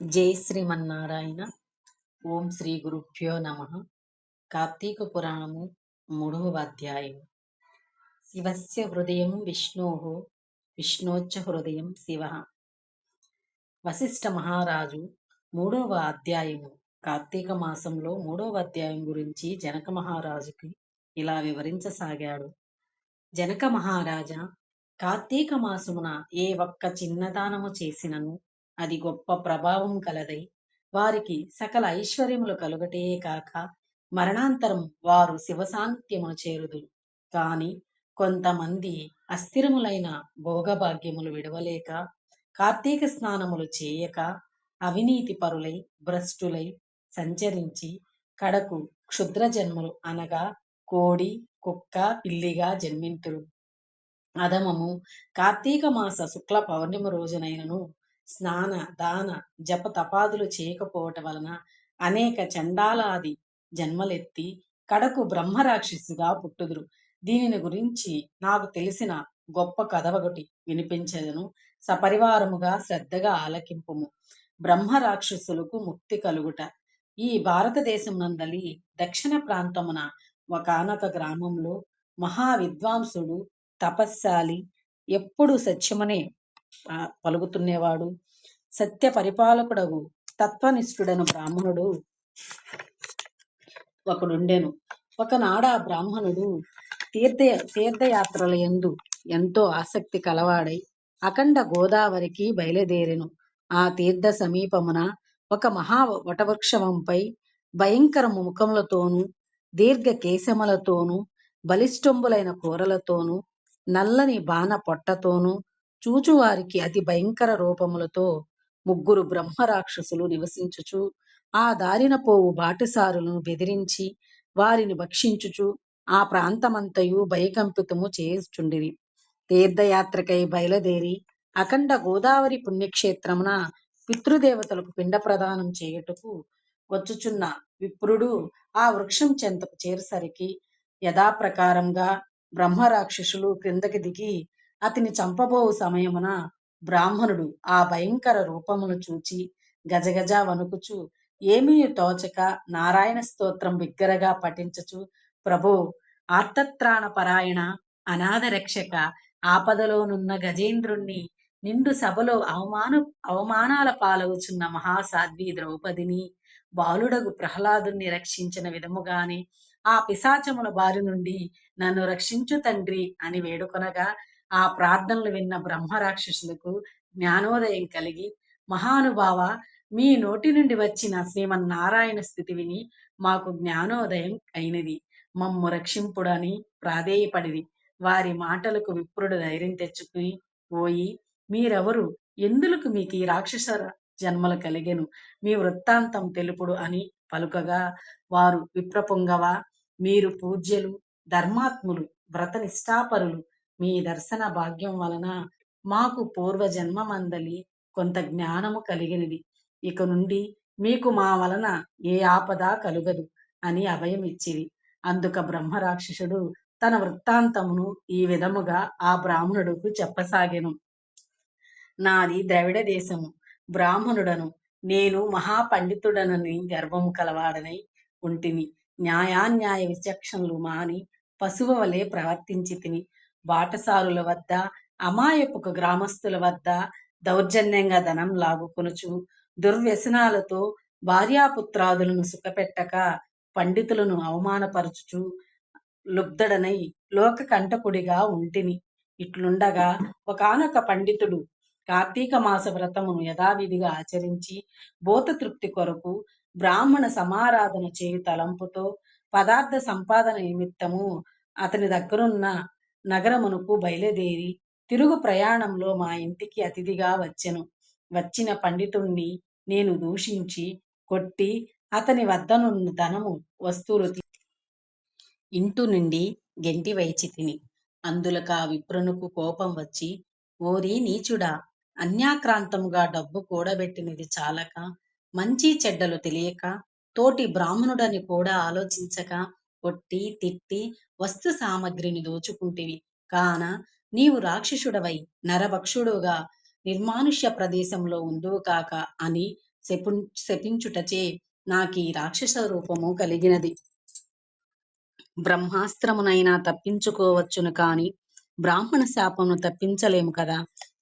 జై శ్రీమన్నారాయణ. ఓం శ్రీ గురుభ్యో నమ. కార్తీక పురాణము మూడవ అధ్యాయం శివస్య హృదయం విష్ణో విష్ణోచ్చ హృదయం శివ. వశిష్ఠ మహారాజు మూడవ అధ్యాయము కార్తీక మాసంలో మూడవ అధ్యాయం గురించి జనక మహారాజుకి ఇలా వివరించసాగాడు. జనక మహారాజా కార్తీక మాసమున ఏ ఒక్క చిన్నదానము చేసినను అది గొప్ప ప్రభావం కలదై వారికి సకల ఐశ్వర్యములు కలుగటే కాక మరణాంతరం వారు శివసాంత్యము చేరుదురు. కాని కొంతమంది అస్థిరములైన భోగభాగ్యములు విడవలేక కార్తీక స్నానములు చేయక అవినీతి పరులై భ్రష్టులై సంచరించి కడకు క్షుద్ర జన్మలు అనగా కోడి కుక్క పిల్లిగా జన్మింతురు. అధమము కార్తీక మాస శుక్ల పౌర్ణమి రోజునైనను స్నాన దాన జప తపాదులు చేయకపోవటం వలన అనేక చండాలాది జన్మలెత్తి కడకు బ్రహ్మరాక్షసుగా పుట్టుదురు. దీనిని గురించి నాకు తెలిసిన గొప్ప కథ ఒకటి వినిపించదను. సపరివారముగా శ్రద్ధగా ఆలకింపుము. బ్రహ్మరాక్షసులకు ముక్తి కలుగుట. ఈ భారతదేశం నందలి దక్షిణ ప్రాంతమున ఒకనొక గ్రామంలో మహా విద్వాంసుడు తపస్శాలి ఎప్పుడు సత్యమనే పలుకుతున్నేవాడు. సత్య పరిపాలకుడగు తత్వనిష్ఠుడను బ్రాహ్మణుడు ఒకడుండెను. ఒకనాడ బ్రాహ్మణుడు తీర్థ తీర్థయాత్రల ఎందు ఎంతో ఆసక్తి కలవాడై అఖండ గోదావరికి బయలుదేరెను. ఆ తీర్థ సమీపమున ఒక మహా వటవృక్షమంపై భయంకర ముఖములతోనూ దీర్ఘ కేశములతోనూ బలిష్టంబులైన కూరలతోనూ నల్లని బాణ పొట్టతోనూ చూచువారికి అతి భయంకర రూపములతో ముగ్గురు బ్రహ్మరాక్షసులు నివసించుచు ఆ దారిన పోవు బాటసారులను బెదిరించి వారిని భక్షించుచు ఆ ప్రాంతమంతయు భయకంపితము చేయుచుండిరి. తీర్థయాత్రకై బయలుదేరి అఖండ గోదావరి పుణ్యక్షేత్రమున పితృదేవతలకు పిండ ప్రదానం చేయుటకు వచ్చుచున్న విప్రుడు ఆ వృక్షం చెంతకు చేరసరికి యథాప్రకారంగా బ్రహ్మరాక్షసులు క్రిందకి దిగి అతని చంపబోవు సమయమున బ్రాహ్మణుడు ఆ భయంకర రూపమును చూచి గజగజ వణుకుచు ఏమీ తోచక నారాయణ స్తోత్రం బిగ్గరగా పఠించచు ప్రభో ఆర్తత్రాణ పరాయణ అనాథ రక్షక ఆపదలోనున్న గజేంద్రుణ్ణి నిండు సభలో అవమాన అవమానాల పాలవుచున్న మహాసాధ్వి ద్రౌపదిని బాలుడగు ప్రహ్లాదుని రక్షించిన విధముగానే ఆ పిశాచముల బారి నుండి నన్ను రక్షించు తండ్రి అని వేడుకొనగా ఆ ప్రార్థనలు విన్న బ్రహ్మరాక్షసులకు జ్ఞానోదయం కలిగి మహానుభావ మీ నోటి నుండి వచ్చిన శ్రీమన్నారాయణ స్థితి విని మాకు జ్ఞానోదయం అయినది. మమ్ము రక్షింపుడని ప్రాధేయపడిది వారి మాటలకు విప్రుడు ధైర్యం తెచ్చుకుని పోయి మీరెవరు? ఎందులకు మీకు ఈ రాక్షస జన్మలు కలిగెను? మీ వృత్తాంతం తెలుపుడు అని పలుకగా వారు విప్రపుంగవ? మీరు పూజ్యులు ధర్మాత్ములు వ్రత నిష్ఠాపరులు మీ దర్శన భాగ్యం వలన మాకు పూర్వ జన్మమందలి కొంత జ్ఞానము కలిగినది. ఇక నుండి మీకు మా వలన ఏ ఆపద కలుగదు అని అభయం ఇచ్చిరి అందుక బ్రహ్మరాక్షసుడు తన వృత్తాంతమును ఈ విధముగా ఆ బ్రాహ్మణుడుకు చెప్పసాగెను. నాది ద్రవిడ దేశము. బ్రాహ్మణుడను నేను మహాపండితుడనని గర్వము కలవాడనై ఉంటిని న్యాయాన్యాయ విచక్షణలు మాని పశువు వలె ప్రవర్తించి తిని బాటసారుల వద్ద అమాయపుకు గ్రామస్తుల వద్ద దౌర్జన్యంగా ధనం లాగుకొనుచు దుర్వ్యసనాలతో భార్యాపుత్రాదులను సుఖపెట్టక పండితులను అవమానపరచుచు లుబ్ధడనై లోక కంటకుడిగా ఉంటిని. ఇట్లుండగా ఒకనొక పండితుడు కార్తీక మాస వ్రతమును యథావిధిగా ఆచరించి భూత తృప్తి కొరకు బ్రాహ్మణ సమారాధన చేయు తలంపుతో పదార్థ సంపాదన నిమిత్తము అతని దగ్గరున్న నగరమునకు బయలుదేరి తిరుగు ప్రయాణంలో మా ఇంటికి అతిథిగా వచ్చెను. వచ్చిన పండితుణ్ణి నేను దూషించి కొట్టి అతని వద్దనున్న ధనము వస్తువులు ఇంటు నుండి గెంటి వైచి తిని. అందులక విప్రునుకు కోపం వచ్చి ఓరి నీచుడా అన్యాక్రాంతముగా డబ్బు కూడబెట్టినది చాలక మంచి చెడ్డలు తెలియక తోటి బ్రాహ్మణుడని కూడా ఆలోచించక కొట్టి తిట్టి వస్తు సామగ్రిని దోచుకుంటివి. కాన నీవు రాక్షసుడవై నరభక్షుడుగా నిర్మానుష్య ప్రదేశంలో ఉందువు కాక అని శపు శపించుటచే నాకీ రాక్షస రూపము కలిగినది. బ్రహ్మాస్త్రమునైనా తప్పించుకోవచ్చును కాని బ్రాహ్మణ శాపమును తప్పించలేము కదా.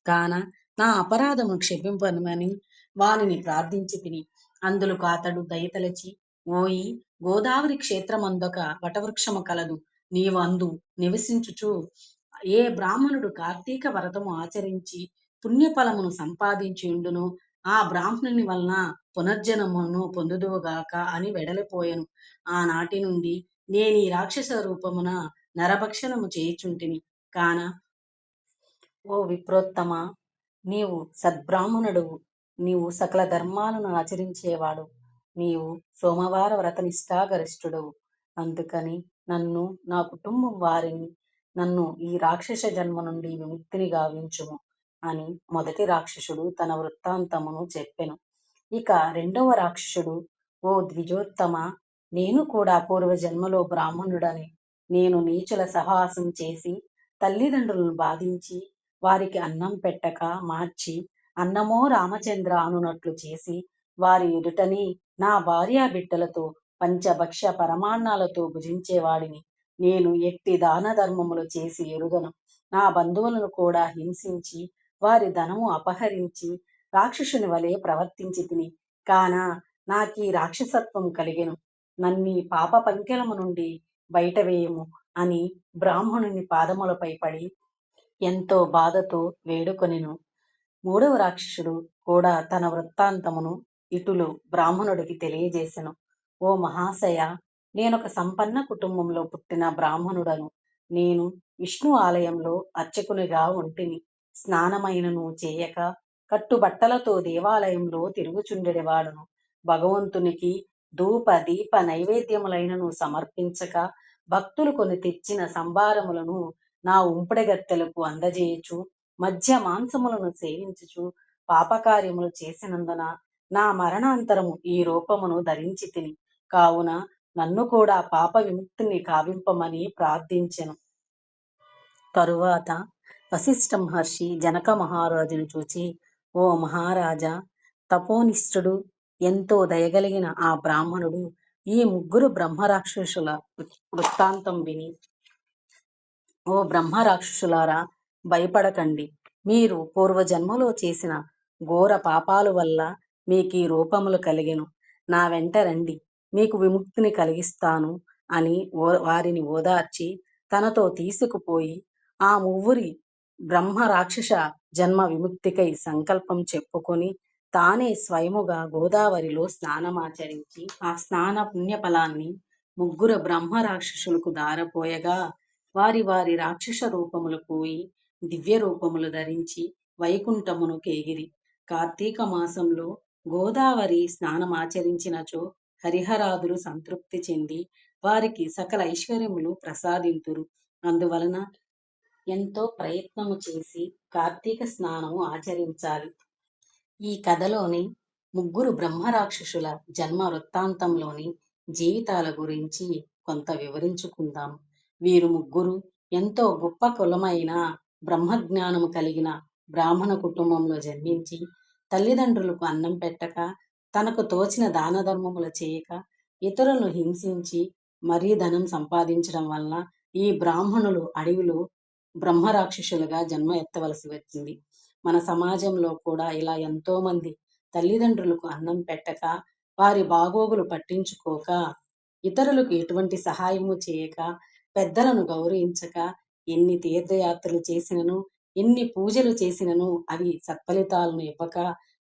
కాన నా అపరాధము క్షమింపమని వానిని ప్రార్థించి తిని అందులకు అతడు దయతలచి ఓయి గోదావరి క్షేత్రమందొక వటవృక్షము కలదు. నీవు అందు నివసించుచు. ఏ బ్రాహ్మణుడు కార్తీక వ్రతము ఆచరించి పుణ్యఫలమును సంపాదించి ఉండును ఆ బ్రాహ్మణుని వలన పునర్జనమును పొందుదువుగాక అని వెడలిపోయాను. ఆనాటి నుండి నేనీ రాక్షస రూపమున నరభక్షణము చేయుచుంటిని. కాన ఓ విప్రోత్తమ నీవు సద్బ్రాహ్మణుడు నీవు సకల ధర్మాలను ఆచరించేవాడు. నీవు సోమవార వ్రతనిష్ఠాగరిష్ఠుడవు. అందుకని నన్ను నా కుటుంబం వారిని నన్ను ఈ రాక్షస జన్మ నుండి విముక్తిని గావించుము అని మొదటి రాక్షసుడు తన వృత్తాంతమును చెప్పెను. ఇక రెండవ రాక్షసుడు ఓ ద్విజోత్తమ నేను కూడా పూర్వజన్మలో బ్రాహ్మణుడని నేను నీచుల సహాసం చేసి తల్లిదండ్రులను బాధించి వారికి అన్నం పెట్టక మార్చి అన్నమో రామచంద్ర అనునట్లు చేసి వారి ఎదుటని నా భార్యా బిడ్డలతో పంచభక్ష పరమాన్నాలతో భుజించేవాడిని. నేను ఎట్టి దాన ధర్మములు చేసి ఎరుగను. నా బంధువులను కూడా హింసించి వారి ధనము అపహరించి రాక్షసుని వలె ప్రవర్తించి తిని కాన నాకీ రాక్షసత్వం కలిగెను. నన్నీ పాప పంకెలము నుండి బయట వేయము అని బ్రాహ్మణుని పాదములపై పడి ఎంతో బాధతో వేడుకొనెను. మూడవ రాక్షసుడు కూడా తన వృత్తాంతమును ఇటులు బ్రాహ్మణుడికి తెలియజేసెను. ఓ మహాశయ నేనొక సంపన్న కుటుంబంలో పుట్టిన బ్రాహ్మణుడను. నేను విష్ణు ఆలయంలో అర్చకునిగా ఉంటిని. స్నానమైనను చేయక కట్టుబట్టలతో దేవాలయంలో తిరుగుచుండెడివాడును. భగవంతునికి ధూప దీప నైవేద్యములైనను సమర్పించక భక్తులు కొని తెచ్చిన సంభారములను నా ఉంపుడగత్తెలకు అందజేయుచు. మధ్య మాంసములను సేవించుచు. పాపకార్యములు చేసినందున నా మరణాంతరము ఈ రూపమును ధరించి తిని. కావున నన్ను కూడా పాప విముక్తిని కావింపమని ప్రార్థించెను. తరువాత వశిష్ఠ మహర్షి జనక మహారాజును చూచి ఓ మహారాజా తపోనిష్ఠుడు ఎంతో దయగలిగిన ఆ బ్రాహ్మణుడు ఈ ముగ్గురు బ్రహ్మరాక్షసుల వృత్తాంతం విని. ఓ బ్రహ్మరాక్షసులారా భయపడకండి. మీరు పూర్వజన్మలో చేసిన ఘోర పాపాల వల్ల మీకీ రూపములు కలిగెను. నా వెంట రండి. మీకు విముక్తిని కలిగిస్తాను అని వారిని ఓదార్చి తనతో తీసుకుపోయి ఆ మువ్వురి బ్రహ్మ రాక్షస జన్మ విముక్తికై సంకల్పం చెప్పుకొని తానే స్వయముగా గోదావరిలో స్నానమాచరించి ఆ స్నాన పుణ్యఫలాన్ని ముగ్గురు బ్రహ్మ రాక్షసులకు దారపోయగా వారి వారి రాక్షస రూపములు పోయి దివ్య రూపములు ధరించి వైకుంఠమును కేగిరి కార్తీక మాసంలో గోదావరి స్నానమాచరించినచో హరిహరాదులు సంతృప్తి చెంది వారికి సకల ఐశ్వర్యములు ప్రసాదింతురు. అందువలన ఎంతో ప్రయత్నము చేసి కార్తీక స్నానము ఆచరించాలి. ఈ కథలోని ముగ్గురు బ్రహ్మరాక్షసుల జన్మ వృత్తాంతంలోని జీవితాల గురించి కొంత వివరించుకుందాం. వీరు ముగ్గురు ఎంతో గొప్ప కులమైన బ్రహ్మజ్ఞానము కలిగిన బ్రాహ్మణ కుటుంబంలో జన్మించి తల్లిదండ్రులకు అన్నం పెట్టక తనకు తోచిన దాన ధర్మములు చేయక ఇతరులను హింసించి మరీ ధనం సంపాదించడం వలన ఈ బ్రాహ్మణులు అడవిలో బ్రహ్మరాక్షసులుగా జన్మ ఎత్తవలసి వచ్చింది. మన సమాజంలో కూడా ఇలా ఎంతో మంది తల్లిదండ్రులకు అన్నం పెట్టక వారి బాగోగులు పట్టించుకోక ఇతరులకు ఎటువంటి సహాయము చేయక పెద్దలను గౌరవించక ఎన్ని తీర్థయాత్రలు చేసినను ఎన్ని పూజలు చేసినను అవి సత్ఫలితాలను ఇవ్వక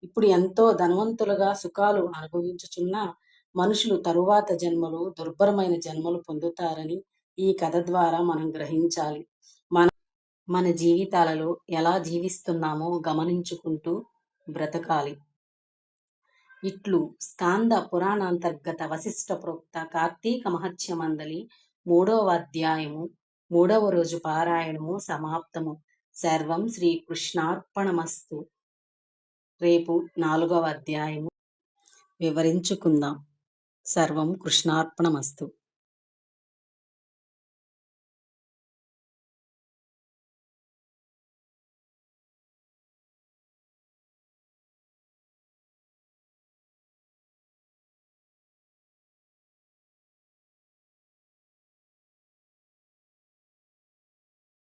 ఇప్పుడు ఎంతో ధనవంతులుగా సుఖాలు అనుభవించుచున్న మనుషులు తరువాత జన్మలు దుర్భరమైన జన్మలు పొందుతారని ఈ కథ ద్వారా మనం గ్రహించాలి. మన మన జీవితాలలో ఎలా జీవిస్తున్నామో గమనించుకుంటూ బ్రతకాలి. ఇట్లు స్కాంద పురాణాంతర్గత వశిష్ట ప్రోక్త కార్తీక మహత్యమందలి మూడవ అధ్యాయము మూడవ రోజు పారాయణము సమాప్తము. సర్వం శ్రీకృష్ణార్పణమస్తు. రేపు నాలుగవ అధ్యాయము. వివరించుకుందాం. సర్వం కృష్ణార్పణమస్తు.